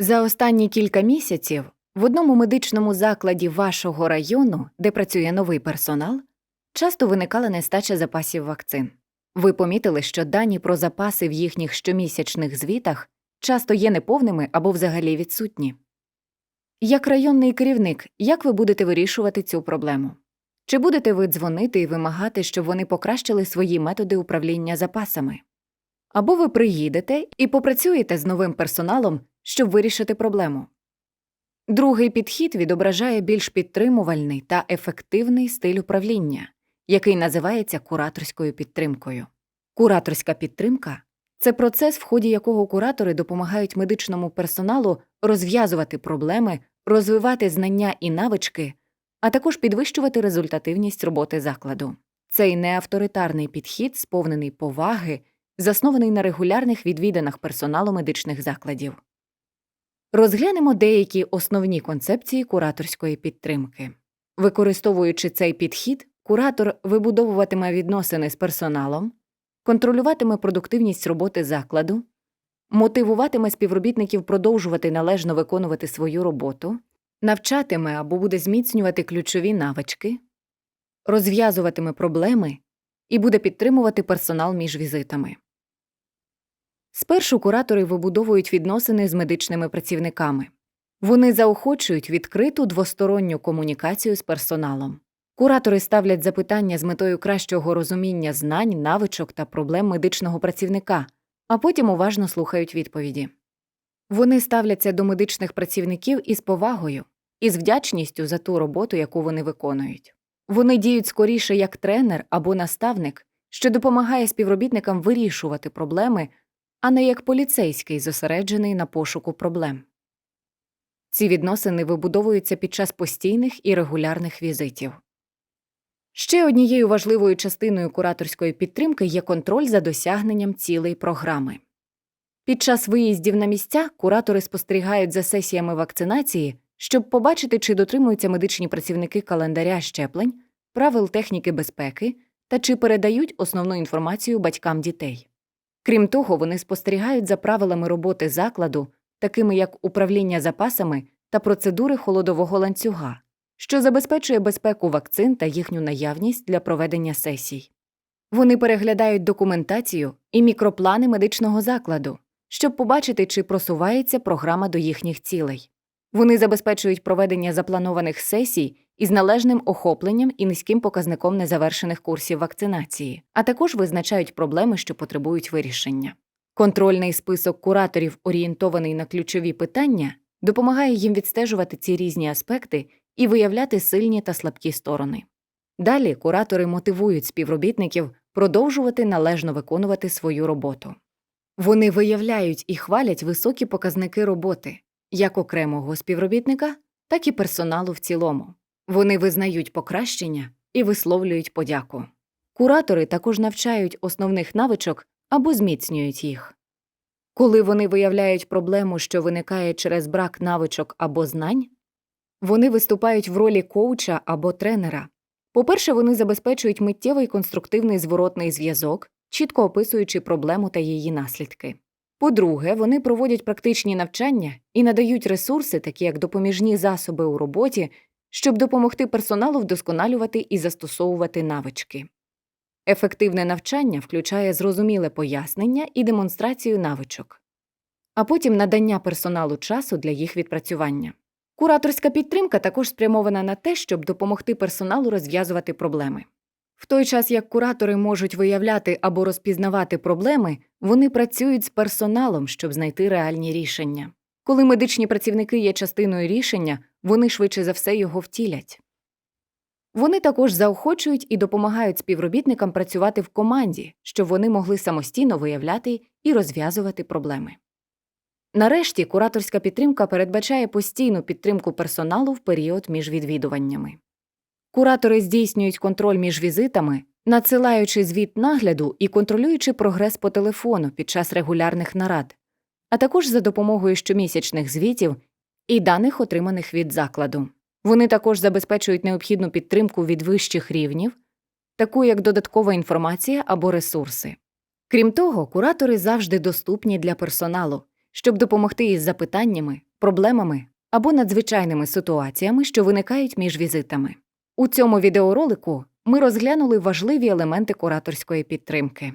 За останні кілька місяців в одному медичному закладі вашого району, де працює новий персонал, часто виникала нестача запасів вакцин. Ви помітили, що дані про запаси в їхніх щомісячних звітах часто є неповними або взагалі відсутні. Як районний керівник, як ви будете вирішувати цю проблему? Чи будете ви дзвонити і вимагати, щоб вони покращили свої методи управління запасами? Або ви приїдете і попрацюєте з новим персоналом, щоб вирішити проблему. Другий підхід відображає більш підтримувальний та ефективний стиль управління, який називається кураторською підтримкою. Кураторська підтримка це процес, в ході якого куратори допомагають медичному персоналу розв'язувати проблеми, розвивати знання і навички, а також підвищувати результативність роботи закладу. Цей неавторитарний підхід, сповнений поваги, заснований на регулярних відвіданах персоналу медичних закладів. Розглянемо деякі основні концепції кураторської підтримки. Використовуючи цей підхід, куратор вибудовуватиме відносини з персоналом, контролюватиме продуктивність роботи закладу, мотивуватиме співробітників продовжувати належно виконувати свою роботу, навчатиме або буде зміцнювати ключові навички, розв'язуватиме проблеми і буде підтримувати персонал між візитами. Спершу куратори вибудовують відносини з медичними працівниками. Вони заохочують відкриту двосторонню комунікацію з персоналом. Куратори ставлять запитання з метою кращого розуміння знань, навичок та проблем медичного працівника, а потім уважно слухають відповіді. Вони ставляться до медичних працівників із повагою і з вдячністю за ту роботу, яку вони виконують. Вони діють скоріше як тренер або наставник, що допомагає співробітникам вирішувати проблеми, а не як поліцейський, зосереджений на пошуку проблем. Ці відносини вибудовуються під час постійних і регулярних візитів. Ще однією важливою частиною кураторської підтримки є контроль за досягненням цілей програми. Під час виїздів на місця куратори спостерігають за сесіями вакцинації, щоб побачити, чи дотримуються медичні працівники календаря щеплень, правил техніки безпеки та чи передають основну інформацію батькам дітей. Крім того, вони спостерігають за правилами роботи закладу, такими як управління запасами та процедури холодового ланцюга, що забезпечує безпеку вакцин та їхню наявність для проведення сесій. Вони переглядають документацію і мікроплани медичного закладу, щоб побачити, чи просувається програма до їхніх цілей. Вони забезпечують проведення запланованих сесій із належним охопленням і низьким показником незавершених курсів вакцинації, а також визначають проблеми, що потребують вирішення. Контрольний список кураторів, орієнтований на ключові питання, допомагає їм відстежувати ці різні аспекти і виявляти сильні та слабкі сторони. Далі куратори мотивують співробітників продовжувати належно виконувати свою роботу. Вони виявляють і хвалять високі показники роботи як окремого співробітника, так і персоналу в цілому. Вони визнають покращення і висловлюють подяку. Куратори також навчають основних навичок або зміцнюють їх. Коли вони виявляють проблему, що виникає через брак навичок або знань, вони виступають в ролі коуча або тренера. По-перше, вони забезпечують миттєвий конструктивний зворотний зв'язок, чітко описуючи проблему та її наслідки. По-друге, вони проводять практичні навчання і надають ресурси, такі як допоміжні засоби у роботі, щоб допомогти персоналу вдосконалювати і застосовувати навички. Ефективне навчання включає зрозуміле пояснення і демонстрацію навичок, а потім надання персоналу часу для їх відпрацювання. Кураторська підтримка також спрямована на те, щоб допомогти персоналу розв'язувати проблеми. В той час як куратори можуть виявляти або розпізнавати проблеми, вони працюють з персоналом, щоб знайти реальні рішення. Коли медичні працівники є частиною рішення, вони швидше за все його втілять. Вони також заохочують і допомагають співробітникам працювати в команді, щоб вони могли самостійно виявляти і розв'язувати проблеми. Нарешті кураторська підтримка передбачає постійну підтримку персоналу в період між відвідуваннями. Куратори здійснюють контроль між візитами, надсилаючи звіт нагляду і контролюючи прогрес по телефону під час регулярних нарад, а також за допомогою щомісячних звітів і даних, отриманих від закладу. Вони також забезпечують необхідну підтримку від вищих рівнів, таку як додаткова інформація або ресурси. Крім того, куратори завжди доступні для персоналу, щоб допомогти із запитаннями, проблемами або надзвичайними ситуаціями, що виникають між візитами. У цьому відеоролику ми розглянули важливі елементи кураторської підтримки.